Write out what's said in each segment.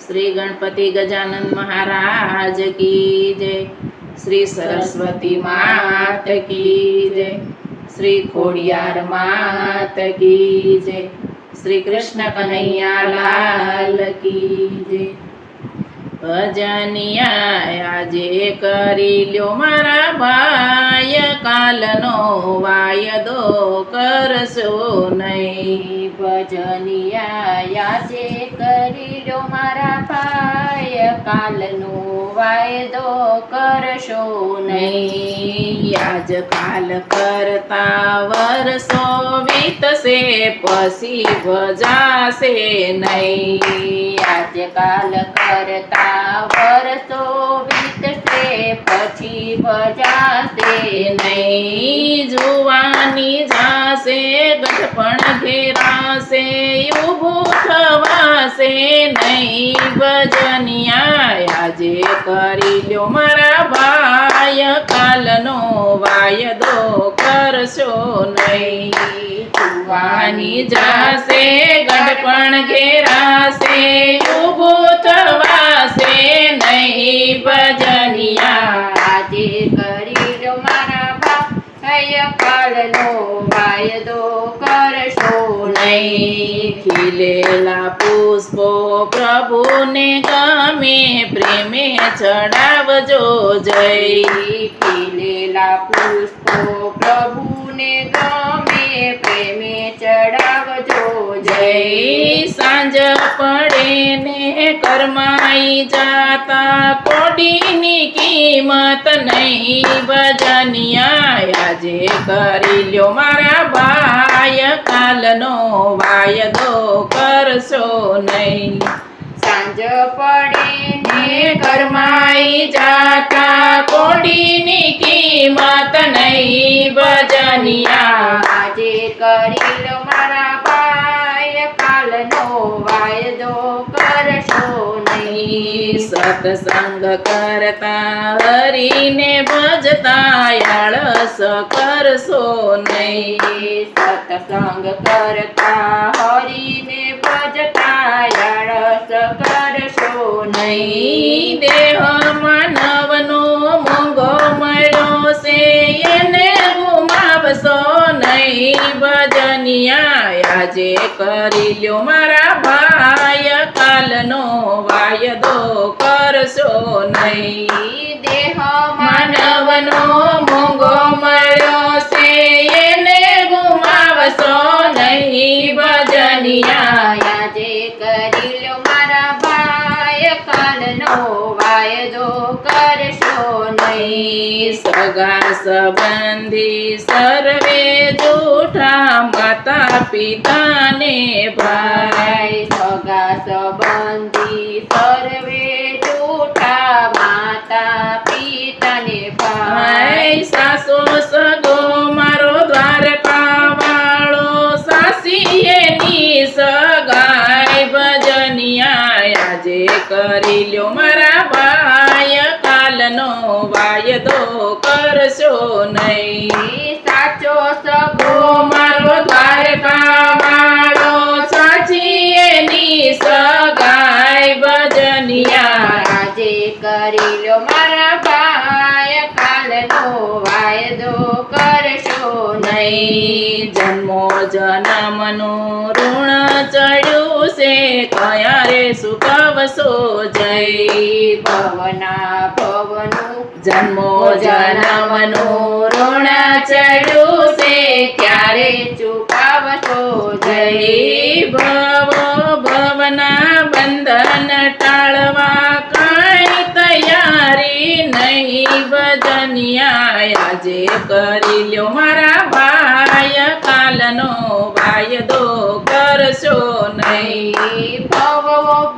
શ્રી ગણપતિ ગજાનંદ મહારાજ કી જય શ્રી સરસ્વતી માત કી જય શ્રી ખોડિયાર માત કી જય શ્રી કૃષ્ણ કનૈયા લાલ કી જય ભજનિયા આજે કરી લ્યો મારા ભાઈ કાલનો વાયદો કરશો નહીં ભજનિયા યાદે કરી લો મારા પાય કાલનો વાયદો કરશો નહીં. આજ કાલ કરતા વરસો વીતશે, પછી ભજાશે નહીં. આજકાલ કરતા વરસો વીતશે, પછી ભજાશે નહીં. જુવાની જાશે ગઢપણ ઘેરાશે થવાશે નહીં ભજનિયા આજે કરી લ્યો મારા ભાય કાલનો વાયદો કરશો નહીં. જુવાની જાશે, ગઢપણ ઘેરાશે, ઊભું થવાશે નહીં ભજનિયા આજે કરી લો મારા ભાય કાલનો વાયદો કરશો નહીં. ખીલેલા પુષ્પો પ્રભુને ગમે પ્રેમે ચડાવજો જય. ખીલેલા પુષ્પો પ્રભુને ગમે પ્રેમે ચડાવજો. જય સાંજ પડે ને કરમાઈ જાતા કોડીની કિંમત નહીં ભજનિયા આજે કરી લ્યો મારા ભાઈ કાલનો વાયદો કરશો નહીં. સાંજ પડે ને કરમાઈ જાતા કોડીની વાયદો કરશો નહીં. સત્સંગ કરતા હરીને ભજતા આળસ કરશો નહીં. સત્સંગ કરતા હરીને ભજતા આળસ કરશો નહીં. દેહ માનવનો મોંઘો મળ્યો છે, એને ગુમાવશો નહીં. ભજનિયા આજે કરી લ્યો મારા ભાઈ, કાલનો વાયદો કરશો નહીં. દેહ માનવનો મોંઘો મળ્યો છે, એને ગુમાવશો નહીં. ભજનિયા આજે કરી લો મારા ભાઈ, કાલનો વાયદો કરશો નહીં. સગા સંબંધી સર્વે માતા પિતાને ભાઈ સગા સંબંધી સર્વે ટૂટા માતા પિતાને ભાઈ સાસો સગો મારો દ્વારકા વાળો સાસી એની સગાઈ ભજનિયા આજે કરી લ્યો મારા ભાઈ, કાલનો વાયદો કરશો નહીં. નહીં. જન્મો જન્મનું ઋણ ચડ્યું છે. કયા રે સુકવશો જય ભવના ભવનું? જન્મો જન્મનું ઋણ ચડ્યું છે. ક્યારે ચૂકાવશો જય ભવ આજે કરી લ્યો મારા ભાઈ કાલનો વાયદો કરશો નહીં. ભવ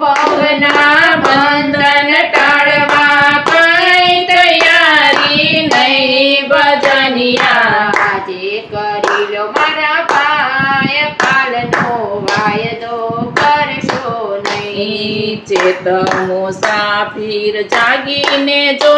ભવના બંધન ટાળવા કઈ તૈયારી નહીં ભજનિયા. આજે કરી લો મારા ભાઈ કાલનો વાયદો કરશો નહીં. ચેત મુસાફિર જાગીને જોતો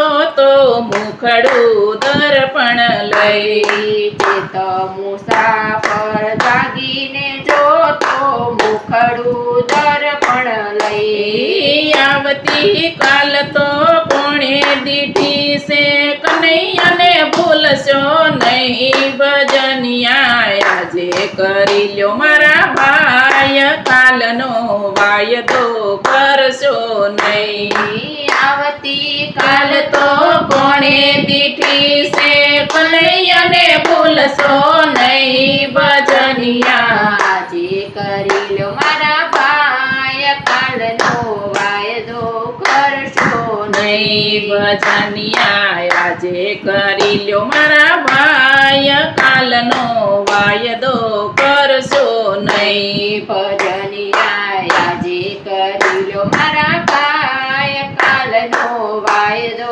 મુખડું દર્પણ લઈ ચેત મુસાફર જાગીને જોતો મુખડું દર્પણ લઈ. આવતી કાલ તો કોણે દીઠી છે? કનૈયાને ભૂલશો નહીં ભજનિયા આજે કરી લ્યો મારા ભાઈ. કાલનો વાયદો કરશો નહીં. આવતી કાલ તો કોણે દીઠી સે કનૈયાને ભૂલશો નહીં ભજનિયા જે કરી લો મારા ભાઈ કાળનો વાયદો કરશો નહીં ભજનિયા આજે કરી લો મારા ભાઈ કાલનો વાયદો કરશો નહીં ભજનિયા આજે કરી લો મારા ભાઈ કાલનો વાયદો